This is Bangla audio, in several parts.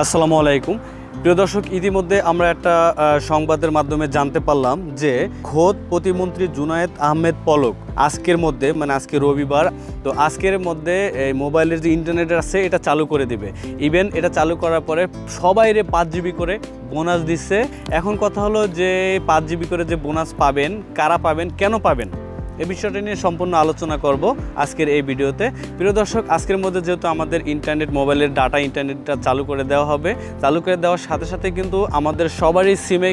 আসসালামু আলাইকুম। প্রিয় দর্শক, ইতিমধ্যে আমরা একটা সংবাদের মাধ্যমে জানতে পারলাম যে খোদ প্রতিমন্ত্রী জুনায়েদ আহমেদ পলক আজকের মধ্যে মানে আজকে রবিবার, তো আজকের মধ্যে এই মোবাইলের যে ইন্টারনেট আছে, এটা চালু করে দিবে। ইভেন এটা চালু করার পরে সবাইরে পাঁচ জিবি করে বোনাস দিচ্ছে। এখন কথা হলো যে পাঁচ জিবি করে যে বোনাস পাবেন, কারা পাবেন, কেন পাবেন? এই বিষয়টি নিয়ে সম্পূর্ণ আলোচনা করব আজকের এই ভিডিওতে। প্রিয় দর্শক, আজকের মধ্যে যেহেতু আমাদের ইন্টারনেট, মোবাইলের ডাটা ইন্টারনেটটা চালু করে দেওয়া হবে, চালু করে দেওয়ার সাথে সাথে কিন্তু আমাদের সবারই সিমে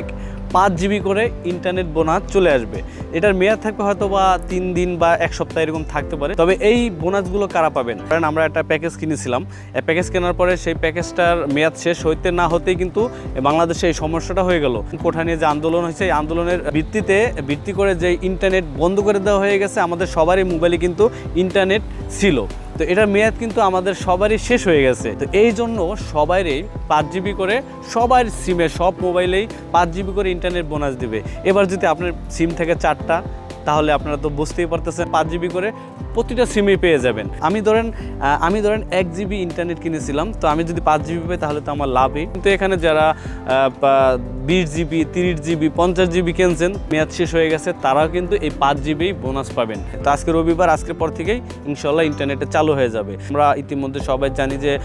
পাঁচ জিবি করে ইন্টারনেট বোনাস চলে আসবে। এটার মেয়াদ থাকবে হয়তো বা তিন দিন বা এক সপ্তাহ এরকম থাকতে পারে। তবে এই বোনাসগুলো কারা পাবেন? কারণ আমরা একটা প্যাকেজ কিনেছিলাম। প্যাকেজ কেনার পরে সেই প্যাকেজটার মেয়াদ শেষ হইতে না হতেই কিন্তু বাংলাদেশে এই সমস্যাটা হয়ে গেল। কোঠা নিয়ে যে আন্দোলন হয়েছে, এই আন্দোলনের ভিত্তিতে ভিত্তি করে যে ইন্টারনেট বন্ধ করে দেওয়া হয়ে গেছে, আমাদের সবারই মোবাইলে কিন্তু ইন্টারনেট ছিল। তো এটার মেয়াদ কিন্তু আমাদের সবারই শেষ হয়ে গেছে। তো এই জন্য সবারই পাঁচ জিবি করে সবার সিমে সব মোবাইলেই পাঁচ জিবি করে ইন্টারনেট বোনাস দিবে। এবার যদি আপনার সিম থেকে চারটা, তাহলে আপনারা তো বুঝতেই পারতেছেন, পাঁচ জিবি করে প্রতিটা সিমে পেয়ে যাবেন। আমি ধরেন আমি ধরেন এক জিবি ইন্টারনেট কিনেছিলাম, তো আমি যদি পাঁচ জিবি পাই তাহলে তো আমার লাভই। কিন্তু এখানে যারা বিশ জিবি, তিরিশ জিবি, পঞ্চাশ জিবি কিনছেন, মেয়াদ শেষ হয়ে গেছে, তারাও কিন্তু এই পাঁচ জিবি বোনাস পাবেন। তো আজকে রবিবার, আজকের পর থেকেই ইনশাল্লাহ ইন্টারনেটে চালু হয়ে যাবে। আমরা ইতিমধ্যে সবাই জানি যে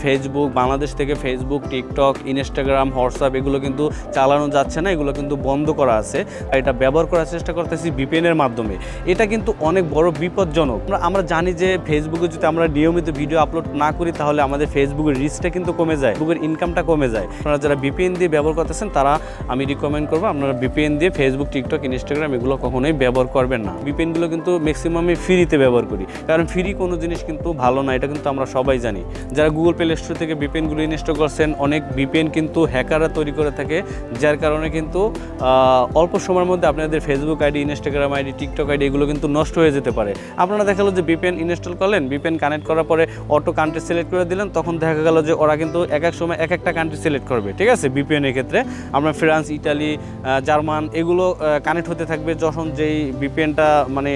ফেসবুক বাংলাদেশ থেকে ফেসবুক টিকটক ইনস্টাগ্রাম হোয়াটসঅ্যাপ এগুলো কিন্তু চালানো যাচ্ছে না, এগুলো কিন্তু বন্ধ করা আছে। এটা ব্যবহার করার চেষ্টা করতেছি ভিপিএনের মাধ্যমে। এটা কিন্তু অনেক বড় বিপজ্জনক। আমরা- জানি যে ফেসবুকে যদি আমরা নিয়মিত ভিডিও আপলোড না করি, তাহলে আমাদের ফেসবুকের রিচটা কিন্তু কমে যায় ফেসবুকের ইনকামটা কমে যায়। আপনারা যারা ভিপিএন দিয়ে ব্যবহার করতেছেন, তারা আমি রিকমেন্ড করব। আপনারা ভিপিএন দিয়ে ফেসবুক টিকটক ইনস্টাগ্রাম এগুলো কখনোই ব্যবহার করবেন না। ভিপিএনগুলো কিন্তু ম্যাক্সিমামই ফ্রিতে ব্যবহার করি। কারণ ফ্রি কোনো জিনিস কিন্তু ভালো না, এটা কিন্তু আমরা সবাই জানি। যারা গুগল প্লে স্টোর থেকে ভিপিএনগুলো ইনস্টল করছেন, অনেক ভিপিএন কিন্তু হ্যাকাররা তৈরি করে থাকে, যার কারণে কিন্তু অল্প সময়ের মধ্যে আপনাদের Facebook ID Instagram ID TikTok ID এগুলো কিন্তু নষ্ট হয়ে যেতে পারে। আপনারা দেখাল যে ভিপিএন ইনস্টল করলেন ভিপিএন কানেক্ট করার পরে অটো কান্ট্রি সিলেক্ট করে দিলেন, তখন দেখা গেল যে ওরা কিন্তু এক এক সময় এক একটা কান্ট্রি সিলেক্ট করবে, ঠিক আছে? ভিপিএন এর ক্ষেত্রে। আমরা ফ্রান্স ইটালি জার্মান এগুলো কানেক্ট হতে থাকবে যখন যেই ভিপিএনটা মানে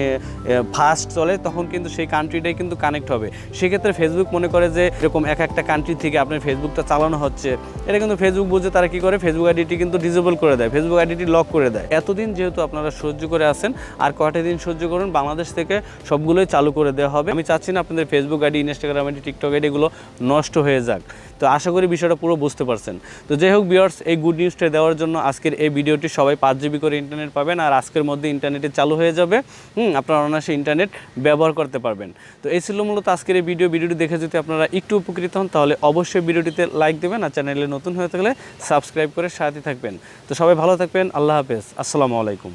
ফাস্ট চলে, তখন কিন্তু সেই কান্ট্রিটাই কিন্তু কানেক্ট হবে। সেক্ষেত্রে ফেসবুক মনে করে যে, এরকম এক একটা কান্ট্রি থেকে আপনার ফেসবুকটা চালানো হচ্ছে, এটা কিন্তু ফেসবুক বুঝে তারা কি করে? ফেসবুক আইডিটি কিন্তু ডিজেবল করে দেয় ফেসবুক আইডিটি লক করে দেয়। এতদিন যেহেতু আপনারা সহ্য করে আছেন, আর কয়টা দিন সহ্য করুন, বাংলাদেশ থেকে সবগুলোই চালু করে দেওয়া হবে। আমি চাচ্ছি না আপনাদের Facebook ID Instagram ID TikTok ID এগুলো নষ্ট হয়ে যাক। তো আশা করি বিষয়টা পুরো বুঝতে পারছেন। তো যাই হোক বিয়ার্স এই গুড নিউজটা দেওয়ার জন্য আজকের এই ভিডিওটি সবাই পাঁচ জিবি করে ইন্টারনেট পাবেন আর আজকের মধ্যে ইন্টারনেটে চালু হয়ে যাবে। হুম, আপনারা অনায়াসে ইন্টারনেট ব্যবহার করতে পারবেন। তো এই ছিল মূলত আজকের এই ভিডিও। ভিডিওটি দেখে যদি আপনারা একটু উপকৃত হন, তাহলে অবশ্যই ভিডিওটিতে লাইক দেবেন আর চ্যানেলে নতুন হয়ে থাকলে সাবস্ক্রাইব করে সাথে থাকবেন। তো সবাই ভালো থাকবেন। আল্লাহ হাফেজ। আসসালামু আলাইকুম।